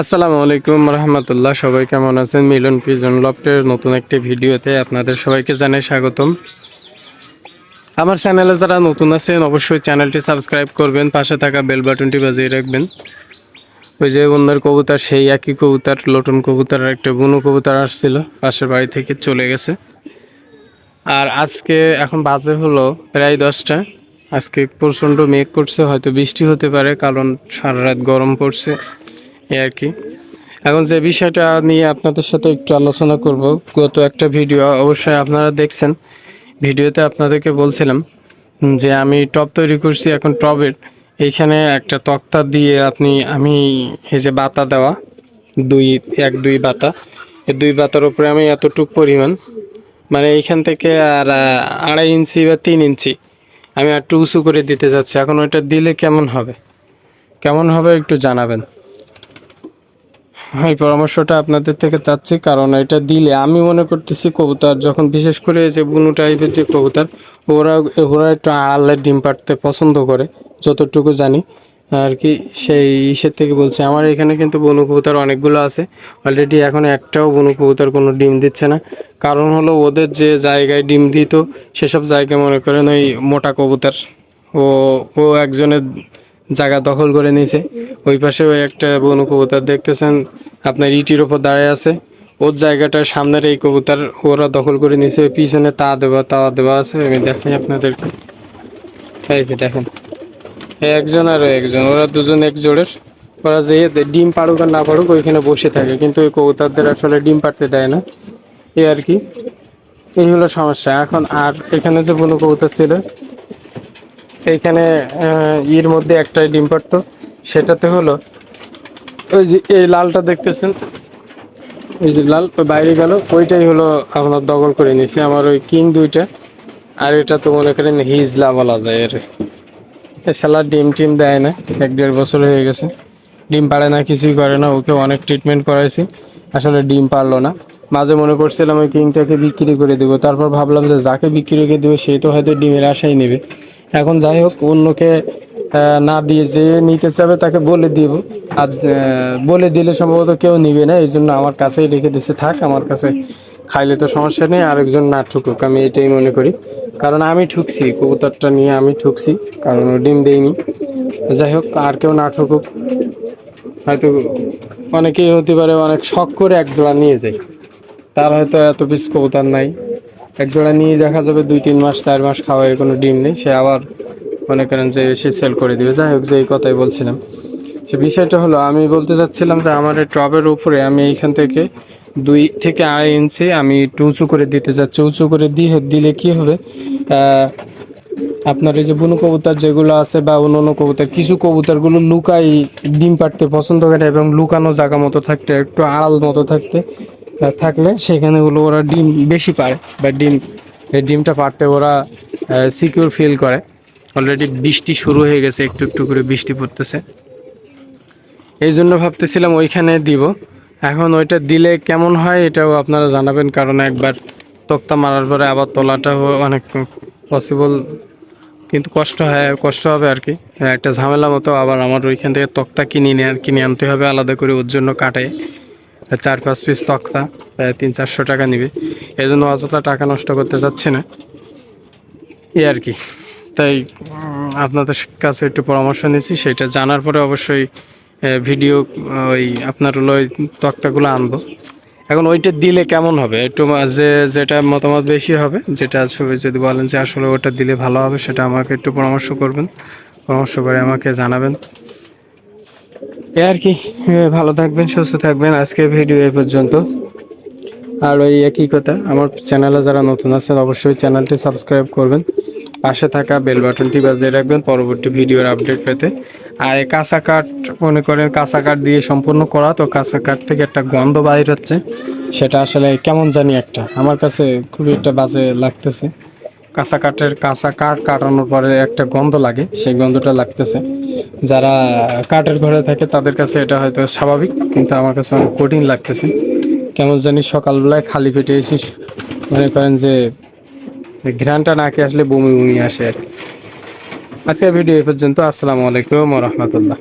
আসসালামু আলাইকুম রহমতুল্লাহ। সবাই কেমন আছেন? মিলন পিজন লফটের নতুন একটি ভিডিওতে আপনাদের সবাইকে জানাই স্বাগতম। আমার চ্যানেলে যারা নতুন আছেন, অবশ্যই চ্যানেলটি সাবস্ক্রাইব করবেন, পাশে থাকা বেল বাটনটি বাজিয়ে রাখবেন। ওই যে অন্যের কবুতর, সেই একই কবুতর, লটন কবুতর, আর একটা বুনো কবুতর আসছিল, পাশের বাড়ি থেকে চলে গেছে। আর আজকে এখন বাজে হলো প্রায় দশটা। আজকে প্রচণ্ড মেঘ করছে, হয়তো বৃষ্টি হতে পারে, কারণ সারা রাত গরম পড়ছে। এই আর কি। এখন যে বিষয়টা নিয়ে আপনাদের সাথে একটু আলোচনা করব, গত একটা ভিডিও অবশ্যই আপনারা দেখছেন। ভিডিওতে আপনাদেরকে বলছিলাম যে আমি টব তৈরি করছি এখন টবের। এইখানে একটা তক্তা দিয়ে আপনি, আমি এই যে বাতা দেওয়া, দুই, এক, দুই বাতা। এই দুই বাতার উপরে আমি এতটুক পরিমাণ মানে এইখান থেকে আর আড়াই ইঞ্চি বা তিন ইঞ্চি আমি একটু উঁচু করে দিতে যাচ্ছি। এখন ওইটা দিলে কেমন হবে? কেমন হবে একটু জানাবেন। এই পরামর্শটা আপনাদের থেকে চাচ্ছি, কারণ এটা দিলে আমি মনে করতেছি কবুতর যখন বিশেষ করে এই যে বুনু টাইপের যে কবুতর, ওরা ওরা একটু আড়ালে ডিম পাড়তে পছন্দ করে, যতটুকু জানি। আর কি সেই ইসের থেকে বলছি, আমার এখানে কিন্তু বনু কবুতর অনেকগুলো আছে। অলরেডি এখন একটাও বনু কবুতর কোনো ডিম দিচ্ছে না। কারণ হলো ওদের যে জায়গায় ডিম দিত, সেসব জায়গায় মনে করেন ওই মোটা কবুতর, ও ও একজনের জায়গা দখল করে নিয়েছে। ওই পাশে ওই একটা বনু কবুতর দেখতেছেন, আপনার ইটির ওপর দাঁড়িয়ে আছে। ওর জায়গাটা সামনের এই কবুতর ওরা দখল করে নিয়েছে। ওই পিছনে তা দেওয়া তা দেওয়া আছে। আমি দেখাই আপনাদেরকে। এই দেখেন। একজন আর একজন। ওরা দুজন এক জোড়ের। ওরা যে ডিম পাড়ুক আর না পাড়ুক, ওইখানে বসে থাকে। কিন্তু ওই কবুতরদের আসলে ডিম পাড়তে দেয় না। এই আর কি। এই হলো সমস্যা। এখন আর এখানে যে বনু কবুতর ছিল এইখানে ইর মধ্যে একটাই ডিম পাড়তো। সেটাতে হলো, ওই যে এই লালটা দেখতেছেন? ওই যে লাল বাইরে গেল, ওইটাই হলো আপনার দখল করে নিয়েছে, আমার ওই কিং দুইটা। আর এটা তো মনে করেন হিজলা বলা যায় এর। শালা ডিম টিম দেয় না, এক দেড় বছর হয়ে গেছে। ডিম পারে না, কিছুই করে না, ওকে অনেক ট্রিটমেন্ট করাইছি। আসলে ডিম পারল না। মাঝে মনে করছিলাম ওই কিংটাকে বিক্রি করে দেবো, তারপর ভাবলাম যে যাকে বিক্রি করে দেবে, সে তো হয়তো ডিমের আশাই নেবে। এখন যাই হোক, অন্যকে না দিয়ে যে নিতে চাবে তাকে বলে দিব। আর বলে দিলে সম্ভবত কেউ নিবে না, এই জন্য আমার কাছেই রেখে দিছে, থাক, আমার কাছে খাইলে তো সমস্যা নেই, আরেকজন না ঠুকুক, আমি এটাই মনে করি। কারণ আমি ঠুকছি, কবুতরটা নিয়ে আমি ঠুকছি, কারণ ও ডিম দেয়নি। যাই হোক, আর কেউ না ঠুকুক। হয়তো অনেকেই হতে পারে অনেক শখ করে এক জোড়া নিয়ে যায়। তার হয়তো এত পিস কবুতর নাই। এক জোড়া নিয়ে দেখা যাবে, দুই, তিন মাস, চার মাস খাওয়ায় কোনো ডিম নেই। সে আবার মনে করেন যে সে সেল করে দিবে। যাই হোক যে এই কথাই বলছিলাম। সে বিষয়টা হলো, আমি বলতে চাচ্ছিলাম যে আমার এই টবের উপরে আমি এইখান থেকে দুই থেকে আড়াই ইঞ্চি আমি একটু উঁচু করে দিতে চাচ্ছি। উঁচু করে দিয়ে দিলে কি হবে? আপনার এই যে বুনো কবুতর যেগুলো আছে বা অন্য কবুতর, কিছু কবুতরগুলো লুকাই ডিম পাড়তে পছন্দ করে এবং লুকানো জায়গা মতো থাকতে, একটু আড়াল মতো থাকতে। থাকলে সেখানে হলো ওরা ডিম বেশি পারে, বা ডিম ডিমটা পারতে ওরা সিকিউর ফিল করে। অলরেডি বৃষ্টি শুরু হয়ে গেছে, একটু একটু করে বৃষ্টি পড়তেছে। এই জন্য ভাবতেছিলাম ওইখানে দিব। এখন ওইটা দিলে কেমন হয় এটাও আপনারা জানাবেন, কারণ একবার তক্তা মারার পরে আবার তোলাটাও অনেক পসিবল কিন্তু কষ্ট হয়, কষ্ট হবে আর কি। একটা ঝামেলা মতো আবার আমার ওইখান থেকে তক্তা কিনে কিনে আনতে হবে, আলাদা করে ওর জন্য কাটে চার পাঁচ পিস তক্তা তিন চারশো টাকা নিবে। এই জন্য অযথা টাকা নষ্ট করতে চাচ্ছি না। এই আর কি। তাই আপনাদের কাছে একটু পরামর্শ নিয়েছি সেটা জানার পরে অবশ্যই ভিডিও ওই আপনার হলো ওই তক্তাগুলো আনব। এখন ওইটা দিলে কেমন হবে? একটু যে, যেটা মতামত বেশি হবে, যেটা ছবি যদি বলেন যে আসলে ওটা দিলে ভালো হবে, সেটা আমাকে একটু পরামর্শ করবেন। পরামর্শ করে আমাকে জানাবেন। আর কি ভালো থাকবেন, সুস্থ থাকবেন। আজকের ভিডিও এ পর্যন্ত। আর ওই একই কথা, আমার চ্যানেলে যারা নতুন আছেন, অবশ্যই চ্যানেলটি সাবস্ক্রাইব করবেন। পাশে থাকা বেল বাটনটি বাজিয়ে রাখবেন পরবর্তী ভিডিওর আপডেট পেতে। আর এই কাঁচা কাঠ, মনে করেন কাঁচা কাঠ দিয়ে সম্পূর্ণ করা, তো কাঁচা কাঠ থেকে একটা গন্ধ বাইর হচ্ছে। সেটা আসলে কেমন জানি একটা, আমার কাছে খুবই একটা বাজে লাগতেছে। কাঁচা কাঠের কাঁচা কাঠ কাটানোর পরে একটা গন্ধ লাগে, সেই গন্ধটা লাগতেছে। যারা কাঠের ঘরে থাকে তাদের কাছে এটা হয়তো স্বাভাবিক, কিন্তু আমার কাছে অনেক কঠিন লাগতেছে। কেমন জানি সকালবেলায় খালি পেটে এসে মনে করেন যে ঘ্রানটা নাকি আসলে বমি বমি আসে আর কি। আজকের ভিডিও এই পর্যন্ত। আসসালামু আলাইকুম রহমতুল্লাহ।